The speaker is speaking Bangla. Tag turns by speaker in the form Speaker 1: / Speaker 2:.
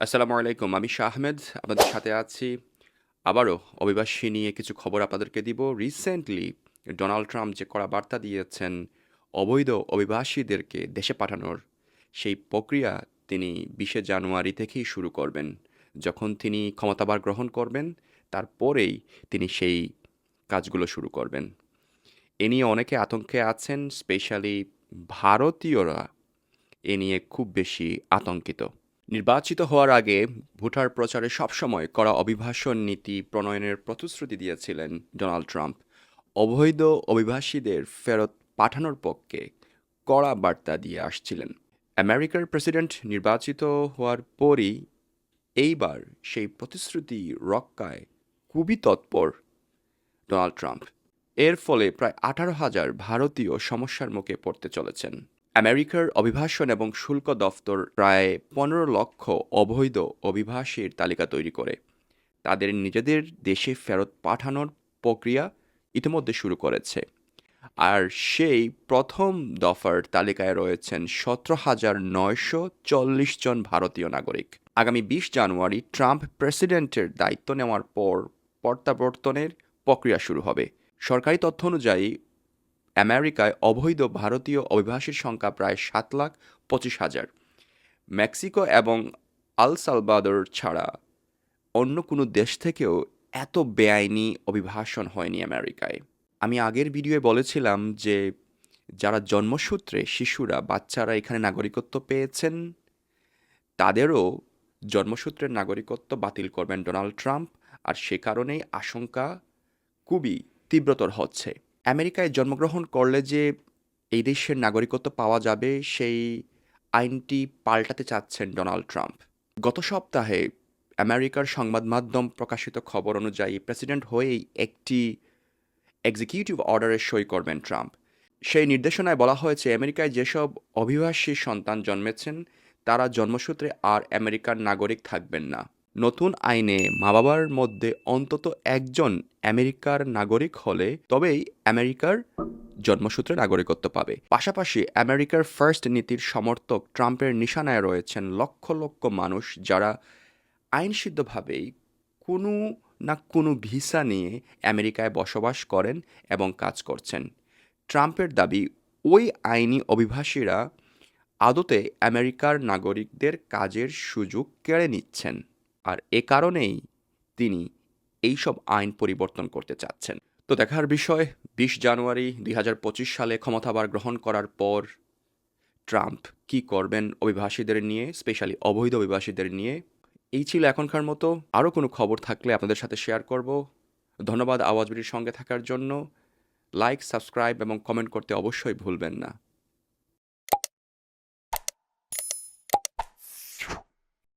Speaker 1: আসসালামু আলাইকুম, আমি শাহ আহমেদ, আপনাদের সাথে আছি। আবারও অভিবাসী নিয়ে কিছু খবর আপনাদেরকে দিব। রিসেন্টলি ডোনাল্ড ট্রাম্প যে কড়া বার্তা দিয়েছেন, অবৈধ অভিবাসীদেরকে দেশে পাঠানোর, সেই প্রক্রিয়া তিনি বিশে জানুয়ারি থেকেই শুরু করবেন। যখন তিনি ক্ষমতাবার গ্রহণ করবেন, তারপরেই তিনি সেই কাজগুলো শুরু করবেন। এ নিয়ে অনেকে আতঙ্কে আছেন, স্পেশালি ভারতীয়রা এ নিয়ে খুব বেশি আতঙ্কিত। নির্বাচিত হওয়ার আগে ভোটার প্রচারে সবসময় করা অভিবাসন নীতি প্রণয়নের প্রতিশ্রুতি দিয়েছিলেন ডোনাল্ড ট্রাম্প। অবৈধ অভিবাসীদের ফেরত পাঠানোর পক্ষে কড়া বার্তা দিয়ে আসছিলেন। আমেরিকার প্রেসিডেন্ট নির্বাচিত হওয়ার পরই এইবার সেই প্রতিশ্রুতি রক্ষায় খুবই তৎপর ডোনাল্ড ট্রাম্প। এর ফলে প্রায় আঠারো হাজার ভারতীয় সমস্যার মুখে পড়তে চলেছেন। আমেরিকার অভিবাসন এবং শুল্ক দফতর প্রায় পনেরো লক্ষ অবৈধ অভিবাসীর তালিকা তৈরি করে। তাদের নিজেদের দেশে ফেরত পাঠানোর প্রক্রিয়া ইতিমধ্যে শুরু করেছে। আর সেই প্রথম দফার তালিকায় রয়েছেন সতেরো হাজার নয়শো চল্লিশ জন ভারতীয় নাগরিক। আগামী বিশ জানুয়ারি ট্রাম্প প্রেসিডেন্টের দায়িত্ব নেওয়ার পর প্রত্যাবর্তনের প্রক্রিয়া শুরু হবে। সরকারি তথ্য অনুযায়ী আমেরিকায় অবৈধ ভারতীয় অভিবাসীর সংখ্যা প্রায় সাত লাখ পঁচিশ হাজার। মেক্সিকো এবং আল সালভাদর ছাড়া অন্য কোনো দেশ থেকেও এত বেআইনি অভিভাষণ হয়নি আমেরিকায়। আমি আগের ভিডিওয়ে বলেছিলাম যে যারা জন্মসূত্রে শিশুরা, বাচ্চারা এখানে নাগরিকত্ব পেয়েছেন, তাদেরও জন্মসূত্রের নাগরিকত্ব বাতিল করবেন ডোনাল্ড ট্রাম্প, আর সে কারণেই আশঙ্কা খুবই তীব্রতর হচ্ছে। আমেরিকায় জন্মগ্রহণ করলে যে এই দেশের নাগরিকত্ব পাওয়া যাবে, সেই আইনটি পাল্টাতে চাচ্ছেন ডোনাল্ড ট্রাম্প। গত সপ্তাহে আমেরিকার সংবাদ মাধ্যম প্রকাশিত খবর অনুযায়ী প্রেসিডেন্ট হয়েই একটি এক্সিকিউটিভ অর্ডারে সই করবেন ট্রাম্প। সেই নির্দেশনায় বলা হয়েছে, আমেরিকায় যেসব অভিবাসী সন্তান জন্মেছেন, তারা জন্মসূত্রে আর আমেরিকার নাগরিক থাকবেন না। নতুন আইনে মা বাবার মধ্যে অন্তত একজন আমেরিকার নাগরিক হলে তবেই আমেরিকার জন্মসূত্রে নাগরিকত্ব পাবে। পাশাপাশি আমেরিকার ফার্স্ট নীতির সমর্থক ট্রাম্পের নিশানায় রয়েছেন লক্ষ লক্ষ মানুষ যারা আইনসিদ্ধভাবেই কোনো না কোনো ভিসা নিয়ে আমেরিকায় বসবাস করেন এবং কাজ করছেন। ট্রাম্পের দাবি, ওই আইনি অভিবাসীরা আদতে আমেরিকার নাগরিকদের কাজের সুযোগ কেড়ে নিচ্ছেন। আর এ কারণেই তিনি এই সব আইন পরিবর্তন করতে চাচ্ছেন। তো দেখার বিষয়, বিশ জানুয়ারি দুই হাজার পঁচিশ সালে ক্ষমতাবার গ্রহণ করার পর ট্রাম্প কি করবেন অভিবাসীদের নিয়ে, স্পেশালি অবৈধ অভিবাসীদের নিয়ে, এই ছিল এখনকার মতো। আরও কোনো খবর থাকলে আপনাদের সাথে শেয়ার করব। ধন্যবাদ আওয়াজবিটির সঙ্গে থাকার জন্য। লাইক, সাবস্ক্রাইব এবং কমেন্ট করতে অবশ্যই ভুলবেন না।